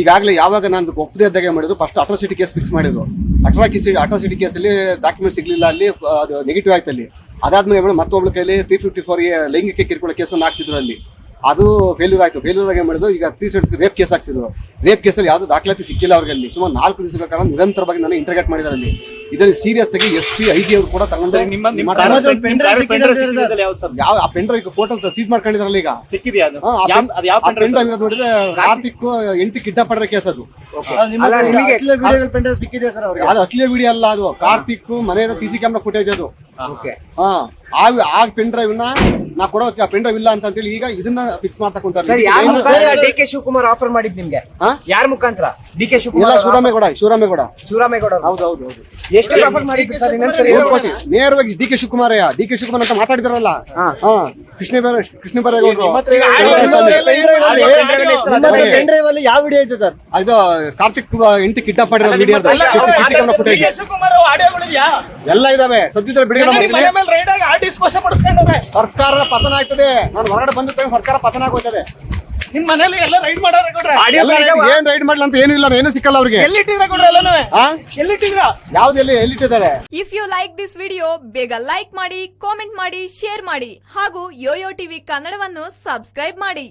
ಈಗಾಗಲೇ ಯಾವಾಗ ನಾನು ಒಪ್ಪದೇ ಇದ್ದಾಗ ಮಾಡಿದ್ರು ಫಸ್ಟ್ ಅಟ್ರಾಸಿಟಿ ಕೇಸ್ ಫಿಕ್ಸ್ ಮಾಡಿದ್ರು. ಅಟ್ರಾಕಿಸಿ ಅಟ್ರಾಸಿಟಿ ಕೇಸಲ್ಲಿ ಡಾಕ್ಯುಮೆಂಟ್ ಸಿಗಲಿಲ್ಲ, ಅಲ್ಲಿ ಅದು ನೆಗೆಟಿವ್ ಆಯ್ತು ಅಲ್ಲಿ. ಅದಾದ್ಮೇಲೆ ಮತ್ತೊಬ್ಳ ಕೈಲಿ ತ್ರೀ ಫಿಫ್ಟಿ ಫೋರ್ ಲೈಂಗಿಕ ಕಿರುಕುಳ ಕೇಸನ್ನು ಹಾಕ್ಸಿದ್ರು ಅಲ್ಲಿ. ಅದು ಫೇಲ್ಯೂರ್ ಆಯ್ತು. ಫೇಲ್ಯೂರ್ ಆಗಿ ಮಾಡಿದ್ರು, ಈಗ ತ್ರೀ ಸೆಟ್ ರೇಪ್ ಕೇಸ್ ಹಾಕ್ಸಿದ್ರು. ರೇಪ್ ಕೇಸಲ್ಲಿ ಯಾವುದು ದಾಖಲಾತಿ ಸಿಕ್ಕಿಲ್ಲ ಅವ್ರಿಗೆ ಅಲ್ಲಿ ಸುಮಾರು ನಾಲ್ಕು ದಿವಸಗಳ ಕಾಲ ನಿರಂತರವಾಗಿ ನಾನು ಇಂಟರ್ಗೇಟ್ ಮಾಡಿದ್ದಾರೆ ಅಲ್ಲಿ. ಇದರಲ್ಲಿ ಸೀರಿಯಸ್ ಆಗಿ ಎಸ್ ಪಿ ಐ ಜಿ ಅವರು ಕೂಡ ತಗೊಂಡ್ರೆ ಯಾವ ಆ ಪೆನ್ ಡ್ರೈವ್ ಪೋರ್ಟಲ್ ಸೀಸ್ ಮಾಡ್ಕೊಂಡಿದ್ರಲ್ಲ ಈಗ? ಸಿಕ್ಕಿದ್ಯಾ ನೋಡಿದ್ರೆ ಕಾರ್ತಿಕ್ ಎಂಟು ಕಿಡ್ನಾಪ್ ಮಾಡಿರೋ ಕೇಸ್ ಅದು. ಅಲ್ಲ, ನಿಮಗೆ ಸಿಕ್ಕಿದೆ ಸರ್ ಅವ್ರಿಗೆ? ಅದು ಅಶ್ಲೀಲ ವಿಡಿಯೋ ಅಲ್ಲ ಅದು. ಕಾರ್ತಿಕ್ ಮನೆಯ ಸಿಸಿ ಸಿ ಕ್ಯಾಮ್ರಾ ಫುಟೇಜ್ ಅದು. ಆ ಆ ಪೆನ್ ಡ್ರೈವ್ನ ನಾ ಕೊಡೋ ಪೆನ್ ಡ್ರೈವ್ ಇಲ್ಲ ಅಂತ ಹೇಳಿ ಈಗ ಇದನ್ನ ಫಿಕ್ಸ್ ಮಾಡ್ತಾ ಕುಂತಾರೆ ಡಿ ಕೆ ಶಿವಕುಮಾರ್ ಆಫರ್ ಮಾಡಿದ್ ನಿಮ್ಗೆ? ಯಾರ ಮುಖಾಂತರ? D K Shivakumar Shivaramegowda Shivaramegowda. Shivaramegowda. ಹೌದು ಹೌದು ಹೌದು. ಎಷ್ಟು ಆಫರ್ ಮಾಡಿದ್ದು ಸರ್? ಇನ್ನೊಂದ್ಸರಿ ನೂರು ಹೇಳ್ಕೊಡಿ. ಕೋಟಿ ನೇರವಾಗಿ ಡಿ ಕೆ ಶಿವಕುಮಾರಯ್ಯ. ಡಿ ಕೆ ಶಿವಕುಮಾರ್ ಅಂತ ಮಾತಾಡಿದಾರಲ್ಲ? ಹಾ. ಹಾ. ಕೃಷ್ಣ ಬೇರೆ ಕೃಷ್ಣ ಬೈರೇಗೌಡರು ನಿಮ್ಮ ಹತ್ರ pen drive ಅಲ್ಲಿ ಯಾವ ವಿಡಿಯೋ ಇದೆ ಸರ್? ಅದು ಕಾರ್ತಿಕ್ ಇಂಟಿ ಕಿಡ್ನಾಪ್ ಮಾಡಿರೋ video CC camera footage Shivakumar ಆಡಿಯೋಗಳಿದ್ಯಾ ಎಲ್ಲ ಇದಾವೆ. ಸದ್ಯದಲ್ಲಿ ಬಿಡುಗಡೆ ಮನೆ ಮಾಡ್ತೀನಿ. ಮೇಲೆ ರೈಡ್ ಆಗಿ ಆರ್ಟಿಸ್ಟ್ ಕೋಶ ಪಡಿಸ್ಕೊಂಡವೆ ಸರ್ಕಾರ ಪತನ ಆಗ್ತದೆ ನಾನು ಹೊರಗಡೆ ಬಂದ ತಕ್ಷಣ ಸರ್ಕಾರ ಪತನ ಆಗೋಯ್ತದೆ. ನಿಮ್ ಮನೇಲಿ ಎಲ್ಲ ರೈಡ್ ಮಾಡಾರ ಕೊಡ್ರೆ ಏನ್ ರೈಡ್ ಮಾಡ್ಲಿ ಅಂತ ಏನು ಇಲ್ಲ ಏನು ಸಿಕ್ಕಲ್ಲ ಅವ್ರಿಗೆ. ಎಲ್ಲಿಟ್ಟಿದ್ರ ಕೊಡ್ರೆ ಎಲ್ಲನೂ? ಹಾ ಎಲ್ಲಿಟ್ಟಿದ್ರ ಯಾವ್ದೆಲ್ಲಿ ಎಲ್ಲಿಟ್ಟಿದ್ದಾರೆ? If you like this video ಬೇಗ ಲೈಕ್ ಮಾಡಿ ಕಾಮೆಂಟ್ ಮಾಡಿ ಶೇರ್ ಮಾಡಿ ಹಾಗೂ ಯೋಯೋ ಟಿವಿ ಕನ್ನಡವನ್ನು ಸಬ್ಸ್ಕ್ರೈಬ್ ಮಾಡಿ.